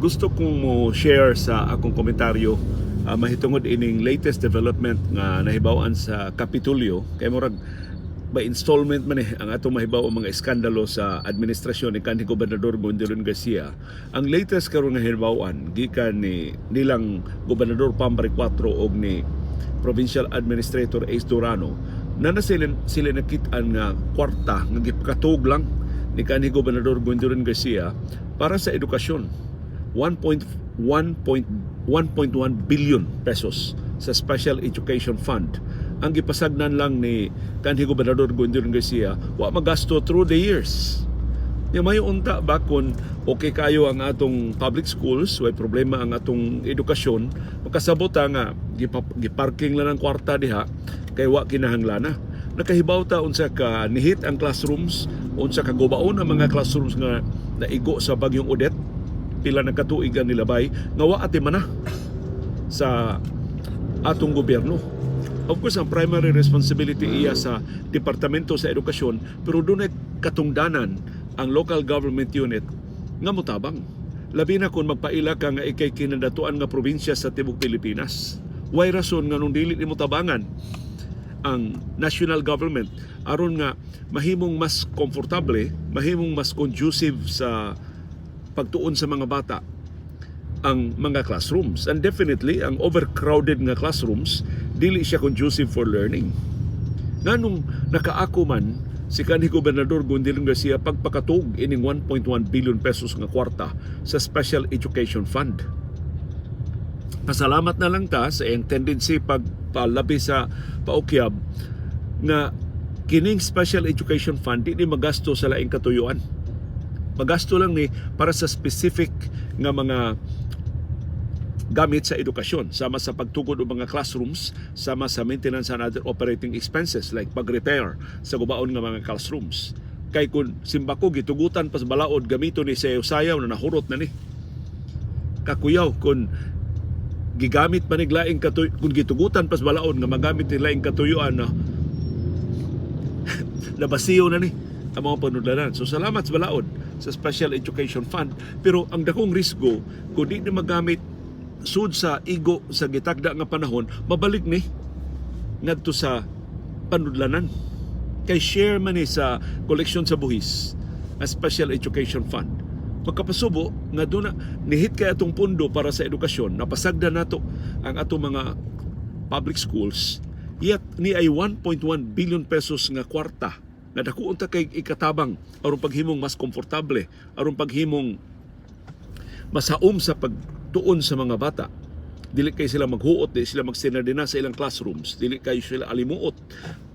gusto kong mo share sa akong komentaryo uh, mahitungod ining latest development nga nahibawan sa Kapitulyo kay murag by installment man eh ang atong mahibaw ang mga iskandalo sa administrasyon ni kanhi gobernador Gondelon Garcia. Ang latest karon nga hibawan gikan ni nilang gobernador Pambari 4 og ni provincial administrator Ace Durano na na sila, sila nakitaan nga kwarta nga gipakatug lang ni kanhi gobernador Gondelon Garcia para sa edukasyon. 1.1 1.1 billion pesos sa Special Education Fund. Ang gipasagnan lang ni kanhi gobernador Gondelon Garcia wa magasto through the years. Nga may unta ba okay kayo ang atong public schools, way problema ang atong edukasyon, makasabot ta nga giparking lang ng kwarta diha kay wa kinahanglan na. Nakahibaw ta unsa ka nihit ang classrooms, unsa ka gubaon ang mga classrooms nga naigo sa bagyong Odette, pila ng katuig ang nilabay, nga wa ati man na sa atong gobyerno. Of course, ang primary responsibility iya sa Departamento sa Edukasyon, pero doon ay katungdanan ang local government unit nga mutabang. Labi na kung magpaila ka nga ikay kinadatuan nga probinsya sa Tibok Pilipinas. Way rason nga nung dili ni mutabangan ang national government aron nga mahimong mas komportable, mahimong mas conducive sa pagtuon sa mga bata ang mga classrooms. And definitely, ang overcrowded nga classrooms, dili siya conducive for learning. Nganong nakaako man si kanhi Gobernador Gondelon Garcia pagpakatug ining 1.1 billion pesos nga kwarta sa Special Education Fund. Pasalamat na lang ta sa iyang tendency pagpalabi sa paukyab nga kining Special Education Fund di magasto sa laing katuyuan. Magasto lang ni para sa specific nga mga gamit sa edukasyon. Sama sa pagtugod og mga classrooms sama sa maintenance and other operating expenses like pag-repair sa gubaon nga mga classrooms. Kay kun simbako gitugutan pas balaod gamito ni sayaw-sayaw na nahurot na ni. Kakuyaw kun gigamit pa ni laing kun gitugutan pas balaod nga magamit ni laing katuyuan na nabasiyo na ni ang mga panudlanan. So salamat sa balaod sa Special Education Fund. Pero ang dakong risgo kung di na magamit sud sa igo sa gitagda nga panahon mabalik ni ngadto sa panudlanan. Kay share man ni sa koleksyon sa buhis a Special Education Fund. Pagkapasubo nga doon na nihit kay atong pundo para sa edukasyon napasagda nato ang atong mga public schools. Yet ni ay 1.1 billion pesos nga kwarta nga dako unta kay ikatabang aron paghimong mas komportable aron paghimong masaom sa pagtuon sa mga bata. Dili kay sila maghuot, di sila magsinardina sa ilang classrooms, dili kay sila alimuot.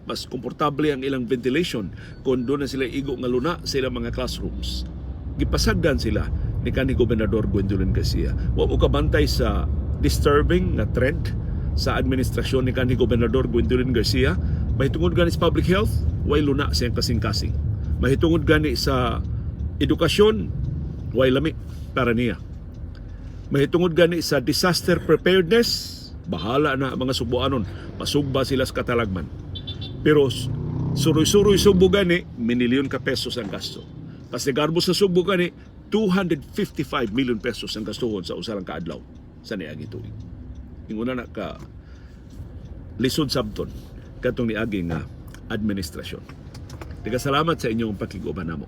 Mas komportable ang ilang ventilation kung doon na sila igo nga luna sa ilang mga classrooms. Gipasagdan sila ni kanhi Gobernador Gwendolyn Garcia. Wa mo kabantay sa disturbing na trend sa administrasyon ni kanhi Gobernador Gwendolyn Garcia. Mahitungod gani sa public health, way luna siyang kasing-kasing. Mahitungod gani sa edukasyon, way lami para niya. Mahitungod gani sa disaster preparedness, bahala na mga subuanon, pasugba sila sa katalagman. Pero suroy-suroy subo gani, minilyon ka pesos ang gasto. Pasigarbo sa subo gani, 255 million pesos ang gastuhon sa usalang kaadlaw sa niagi tuig. Inguna na ka lisod sabton katong niagi nga administrasyon. Tiga salamat sa inyong pakiguban namo.